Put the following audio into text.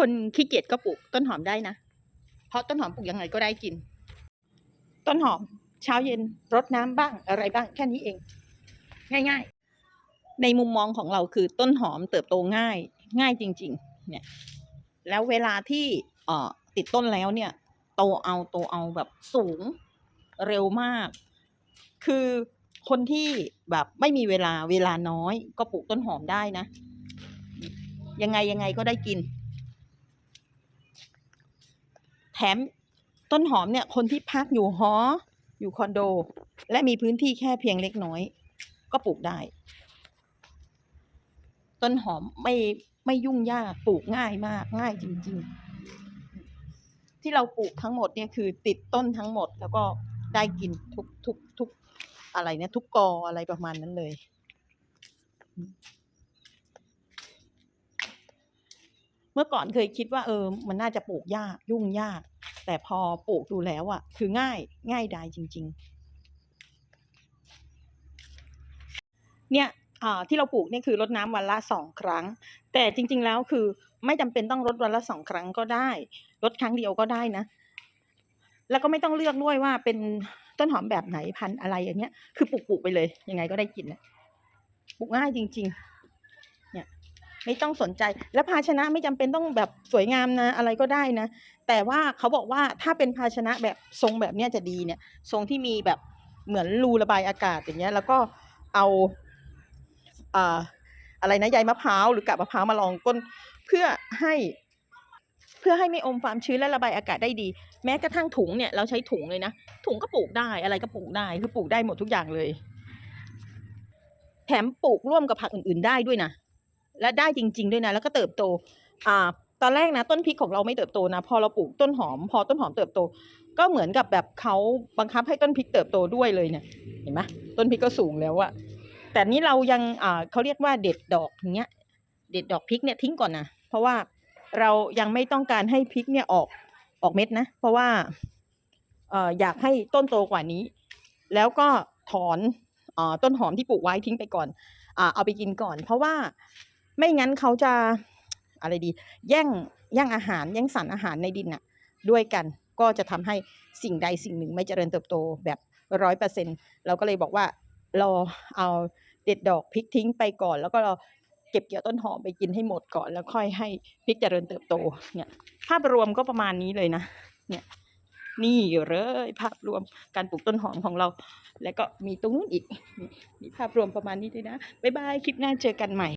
คนขี้เกียจก็ปลูกต้นหอมได้นะ เพราะต้นหอมปลูกยังไงก็ได้กิน ต้นหอม เช้าเย็นรดน้ำบ้างอะไรบ้างแค่นี้เอง ง่ายๆ ในมุมมองของเราคือต้นหอมเติบโตง่าย ง่ายจริง ๆ เนี่ย แล้วเวลาที่เอ่อติดต้นแล้วเนี่ย โตเอาโตเอาแบบสูงเร็วมาก คือคนที่แบบไม่มีเวลาเวลาน้อย ก็ปลูกต้นหอมได้นะ ยังไงยังไงก็ได้กิน แถมต้นหอมเนี่ยคนที่พักอยู่หอ อยู่คอนโด และมีพื้นที่แค่เพียงเล็กน้อย ก็ปลูกได้ ต้นหอมไม่ไม่ยุ่งยากปลูกง่ายมากง่ายจริง ๆ ที่เราปลูกทั้งหมดเนี่ยคือติดต้นทั้งหมดแล้วก็ได้กินทุกทุกทุกอะไรเนี่ยทุกกออะไรประมาณนั้นเลย เมื่อก่อนเคยคิดว่าเออ มันน่าจะปลูกยากยุ่งยาก แต่พอปลูกดูแล้วอะคือง่ายง่ายดายจริง ๆ เนี่ยอ่าที่เราปลูกเนี่ยคือรดน้ำวันละสองครั้ง แต่จริง ๆ แล้วคือไม่จำเป็นต้องรดวันละสองครั้งก็ได้รดครั้งเดียวก็ได้นะ แล้วก็ไม่ต้องเลือกด้วยว่าเป็นต้นหอมแบบไหนพันธุ์อะไรอย่างเงี้ย คือปลูกปลูกไปเลย ยังไงก็ได้กินนะปลูกง่ายจริง ๆ ไม่ต้องสนใจ และภาชนะไม่จำเป็นต้องแบบสวยงามนะ อะไรก็ได้นะ แต่ว่าเขาบอกว่าถ้าเป็นภาชนะแบบทรงแบบเนี้ยจะดีเนี่ย ทรงที่มีแบบเหมือนรูระบายอากาศอย่างเงี้ย แล้วก็เอาอ่าอะไรนะใยมะพร้าวหรือกาบมะพร้าวมาลองก้นเพื่อให้เพื่อให้ไม่อมความชื้นและระบายอากาศได้ดี แม้กระทั่งถุงเนี่ยเราใช้ถุงเลยนะถุงก็ปลูกได้อะไรก็ปลูกได้คือปลูกได้หมดทุกอย่างเลย แถมปลูกร่วมกับผักอื่นๆได้ด้วยนะ และได้จริง ๆ ด้วยนะ แล้วก็เติบโต อ่า ตอนแรกนะ ต้นพริกของเราไม่เติบโตนะ พอเราปลูกต้นหอม พอต้นหอมเติบโต ก็เหมือนกับแบบเขาบังคับให้ต้นพริกเติบโตด้วยเลยเนี่ย เห็นไหมต้นพริกก็สูงแล้วอะแต่นี่เรายัง อ่าเขาเรียกว่าเด็ดดอกอย่างเงี้ย เด็ดดอกพริกเนี่ยทิ้งก่อนนะ เพราะว่าเรายังไม่ต้องการให้พริกเนี่ยออก ออกเม็ดนะ เพราะว่า เอ่อ อยากให้ต้นโตกว่านี้ แล้วก็ถอนอ่อต้นหอมที่ปลูกไว้ทิ้งไปก่อนอ่าเอาไปกินก่อน เพราะว่า ไม่งั้นเขาจะอะไรดี แย่งแย่งอาหารแย่งสารอาหารในดินน่ะด้วยกันก็จะทำให้สิ่งใดสิ่งหนึ่งไม่เจริญเติบโตแบบร้อยเปอร์เซ็นเราก็เลยบอกว่าเราเอาเด็ดดอกพริกทิ้งไปก่อน แล้วก็เราเก็บเกี่ยวต้นหอมไปกินให้หมดก่อน แล้วค่อยให้พริกเจริญเติบโตเนี่ยภาพรวมก็ประมาณนี้เลยนะเนี่ยนี่เลยภาพรวมการปลูกต้นหอมของเรา แล้วก็มีตรงนู้นอีกนี่มีภาพรวมประมาณนี้ด้วยนะบ๊ายบายคลิปหน้าเจอกันใหม่